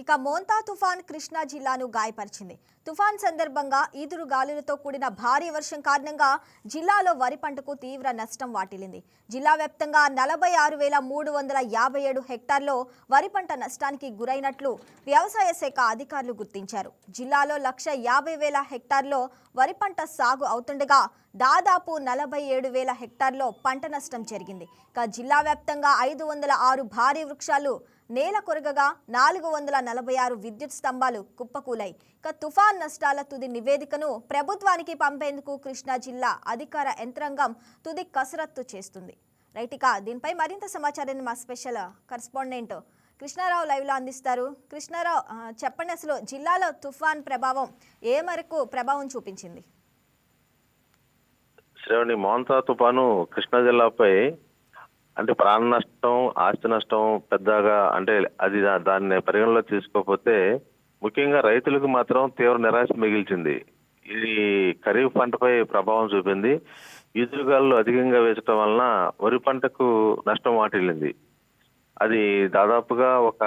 ఇక మోంతా తుఫాన్ కృష్ణా జిల్లాను గాయపరిచింది. తుఫాన్ సందర్భంగా ఈదురు గాలులతో కూడిన భారీ వర్షం కారణంగా జిల్లాలో వరి పంటకు తీవ్ర నష్టం వాటిల్లింది. జిల్లా వ్యాప్తంగా నలభై ఆరు వేల మూడు వందల యాభై ఏడు హెక్టార్లో వరి పంట నష్టానికి గురైనట్లు వ్యవసాయ శాఖ అధికారులు గుర్తించారు. జిల్లాలో లక్ష యాభై వేల హెక్టార్లో వరి పంట సాగు అవుతుండగా దాదాపు నలభై ఏడు వేల హెక్టార్లో పంట నష్టం జరిగింది. ఇక జిల్లా వ్యాప్తంగా ఐదు వందల ఆరు భారీ వృక్షాలు నేల కొరగగా నాలుగు వందల నలభై ఆరు విద్యుత్ స్తంభాలు కుప్పకూలాయి. ఇక తుఫాన్ నష్టాల తుది నివేదికను ప్రభుత్వానికి పంపేందుకు కృష్ణా జిల్లా అధికార యంత్రాంగం తుది కసరత్తు చేస్తుంది. రైట్ ఇక దీనిపై మరింత సమాచారాన్ని మా స్పెషల్ కరస్పాండెంట్ కృష్ణారావు లైవ్లో అందిస్తారు. కృష్ణారావు చెప్పండి అసలు జిల్లాలో తుఫాన్ ప్రభావం ఏ మేరకు ప్రభావం చూపించింది? శ్రేవణి మోంతా తుఫాను కృష్ణా జిల్లాపై అంటే ప్రాణ నష్టం ఆస్తి నష్టం పెద్దగా అంటే అది దాన్ని పరిగణలో తీసుకోకపోతే ముఖ్యంగా రైతులకు మాత్రం తీవ్ర నిరాశ మిగిల్చింది. ఇది ఖరీఫ్ పంటపై ప్రభావం చూపింది. ఈదురుగాలు అధికంగా వేసటం వలన వరి పంటకు నష్టం వాటిల్లింది. అది దాదాపుగా ఒక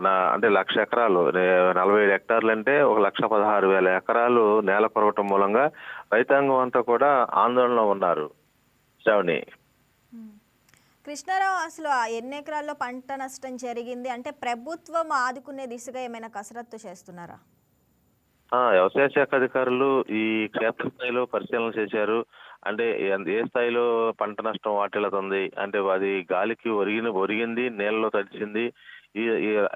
నా- అంటే లక్ష ఎకరాలు నలభై ఏడు హెక్టార్లు అంటే ఒక లక్ష పదహారు వేల ఎకరాలు నేల కొరవటం మూలంగా రైతాంగం అంతా కూడా ఆందోళనలో ఉన్నారు. శ్రావణి. కృష్ణారావు అసలు ఆ ఎన్ని ఎకరాల్లో పంట నష్టం జరిగింది? అంటే ప్రభుత్వం ఆదుకునే దిశగా ఏమైనా కసరత్తు చేస్తున్నారా? ఆ, వ్యవసాయ శాఖ అధికారులు ఈ క్షేత్రస్థాయిలో పరిశీలన చేశారు. అంటే ఏ- ఏ స్థాయిలో పంట నష్టం వాటిల్లుతుంది అంటే అది గాలికి ఒరిగిన ఒరిగింది నీళ్ళలో తడిచింది.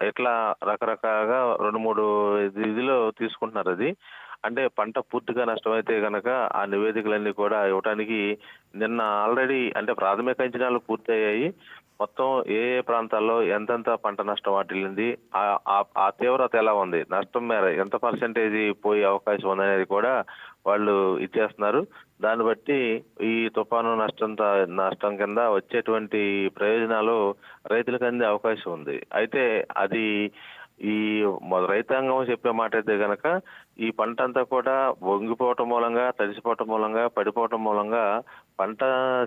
ఇట్లా రకరకాలుగా రెండు మూడు ఇదిలో తీసుకుంటున్నారు అది. అంటే పంట పూర్తిగా నష్టమైతే కనుక ఆ నివేదికలన్నీ కూడా ఇవ్వడానికి నిన్న ఆల్రెడీ అంటే ప్రాథమిక అంచనాలు పూర్తయ్యాయి. మొత్తం ఏ ఏ ప్రాంతాల్లో ఎంతెంత పంట నష్టం వాటిల్లింది ఆ- ఆ- ఆ తీవ్రత ఎలా ఉంది నష్టం మేర ఎంత పర్సెంటేజ్ పోయే అవకాశం ఉందనేది కూడా వాళ్ళు ఇచ్చేస్తున్నారు. దాన్ని బట్టి ఈ తుఫాను నష్టం నష్టం కింద వచ్చేటువంటి ప్రయోజనాలు రైతులకు అందే అవకాశం ఉంది. అయితే అది ఈ రైతాంగం చెప్పే మాట అయితే గనక ఈ పంట అంతా కూడా వంగిపోవటం మూలంగా తడిసిపోవటం మూలంగా పడిపోవటం మూలంగా పంట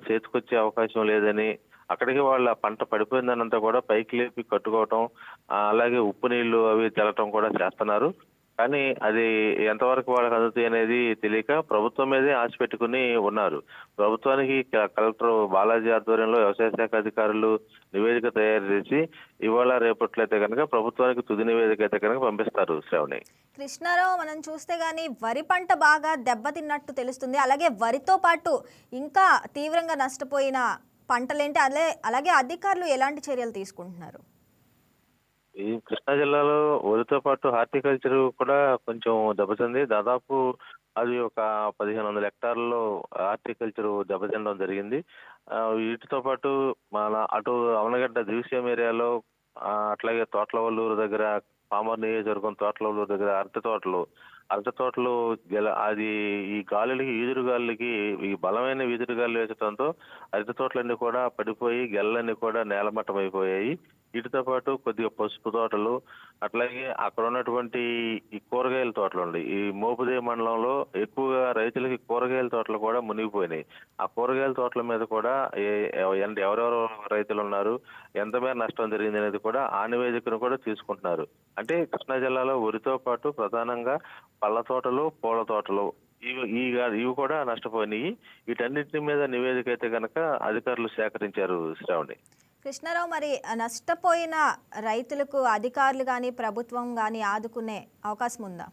చేతికొచ్చే అవకాశం లేదని అక్కడికి వాళ్ళ పంట పడిపోయిందనంతా కూడా పైకి లేపి కట్టుకోవటం అలాగే ఉప్పు నీళ్ళు అవి చల్లటం కూడా చేస్తున్నారు. కానీ అది ఎంతవరకు వాళ్ళకి అందుతాయి అనేది తెలియక ప్రభుత్వం మీదే ఆశ పెట్టుకుని ఉన్నారు. ప్రభుత్వానికి క- కలెక్టర్ బాలాజీ ఆధ్వర్యంలో వ్యవసాయ శాఖ అధికారులు నివేదిక తయారు చేసి ఇవాళ రేపట్లయితే కనుక ప్రభుత్వానికి తుది నివేదిక అయితే కనుక పంపిస్తారు శ్రావణి. కృష్ణారావు మనం చూస్తే గానీ వరి పంట బాగా దెబ్బతిన్నట్టు తెలుస్తుంది. అలాగే వరితో పాటు ఇంకా తీవ్రంగా నష్టపోయిన పంటలేంటి? అలే అలాగే అధికారులు ఎలాంటి చర్యలు తీసుకుంటున్నారు? ఈ కృష్ణా జిల్లాలో వరితో పాటు హార్టికల్చర్ కూడా కొంచెం దెబ్బతింది. దాదాపు అది ఒక పదిహేను వందల హెక్టార్లలో హార్టికల్చర్ దెబ్బతినడం జరిగింది. వీటితో పాటు మన అటు అవనగడ్డ దివిసీయం ఏరియాలో అట్లాగే తోటలవల్లూరు దగ్గర పామర్ నియోజకవర్గం తోటలవల్లూరు దగ్గర అరటి తోటలు అరటి తోటలు గెల అది ఈ గాలులకి ఈదురు గాలులకి ఈ బలమైన ఈదురు గాలు వేసడంతో అరటి తోటలన్నీ కూడా పడిపోయి గెల్లన్నీ కూడా నేలమట్టం అయిపోయాయి వీటితో పాటు కొద్దిగా పసుపు తోటలు అట్లాగే అక్కడ ఉన్నటువంటి ఈ కూరగాయల తోటలు ఉన్నాయి ఈ మోపుదే మండలంలో ఎక్కువగా రైతులకి కూరగాయల తోటలు కూడా మునిగిపోయినాయి. ఆ కూరగాయల తోటల మీద కూడా ఎవరెవరు రైతులు ఉన్నారు ఎంత మేర నష్టం జరిగింది అనేది కూడా ఆ నివేదికను కూడా తీసుకుంటున్నారు. అంటే కృష్ణా జిల్లాలో వరితో పాటు ప్రధానంగా పళ్ళ తోటలు పూల తోటలు ఇవి ఈ ఇవి కూడా నష్టపోయినాయి. వీటన్నిటి మీద నివేదిక అయితే కనుక అధికారులు సేకరించారు శ్రావణి. కృష్ణారావు మరి నష్టపోయిన రైతులకు అధికారులు కానీ ప్రభుత్వం కానీ ఆదుకునే అవకాశం ఉందా?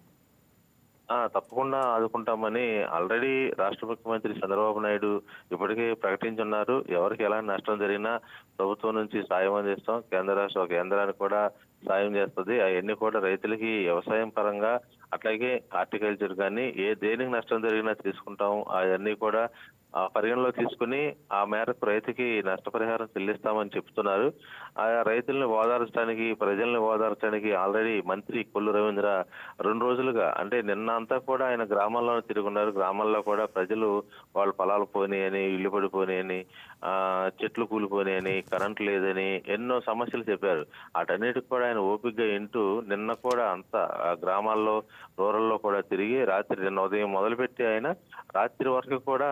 ఆ తప్పకుండా ఆదుకుంటామని ఆల్రెడీ రాష్ట్ర ముఖ్యమంత్రి చంద్రబాబు నాయుడు ఇప్పటికే ప్రకటించున్నారు. ఎవరికి ఎలాంటి నష్టం జరిగినా ప్రభుత్వం నుంచి సాయం అందిస్తాం. కేంద్ర రాష్ట్ర కేంద్రానికి కూడా సాయం చేస్తుంది. అవన్నీ కూడా రైతులకి వ్యవసాయం పరంగా అట్లాగే హార్టికల్చర్ కానీ ఏ దేనికి నష్టం జరిగినా తీసుకుంటాం. అవన్నీ కూడా పరిగణలో తీసుకుని ఆ మేరకు రైతుకి నష్టపరిహారం చెల్లిస్తామని చెప్తున్నారు. ఆ రైతుల్ని ఓదార్చడానికి ప్రజల్ని ఓదార్చడానికి ఆల్రెడీ మంత్రి కొల్లు రవీంద్ర రెండు రోజులుగా అంటే నిన్న అంతా కూడా ఆయన గ్రామాల్లో తిరుగున్నారు గ్రామాల్లో కూడా ప్రజలు వాళ్ళ పొలాలు పోయినాయని ఇల్లు పడిపోయినాయని ఆ చెట్లు కూలిపోయినాయని కరెంట్ లేదని ఎన్నో సమస్యలు చెప్పారు. వాటన్నిటికి కూడా ఆయన ఓపికగా వింటూ నిన్న కూడా అంతా ఆ గ్రామాల్లో రూరల్లో కూడా తిరిగి రాత్రి నిన్న ఉదయం మొదలుపెట్టి ఆయన రాత్రి వరకు కూడా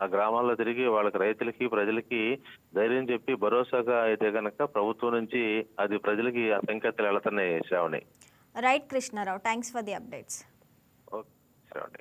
ఆ గ్రామాల్లో తిరిగి వాళ్ళకి రైతులకి ప్రజలకి ధైర్యం చెప్పి భరోసాగా అయితే కనుక ప్రభుత్వం నుంచి అది ప్రజలకి ఆ సంకేతాలు వెళుతున్నాయి Sravani. Right Krishnarao thanks for the updates okay అండి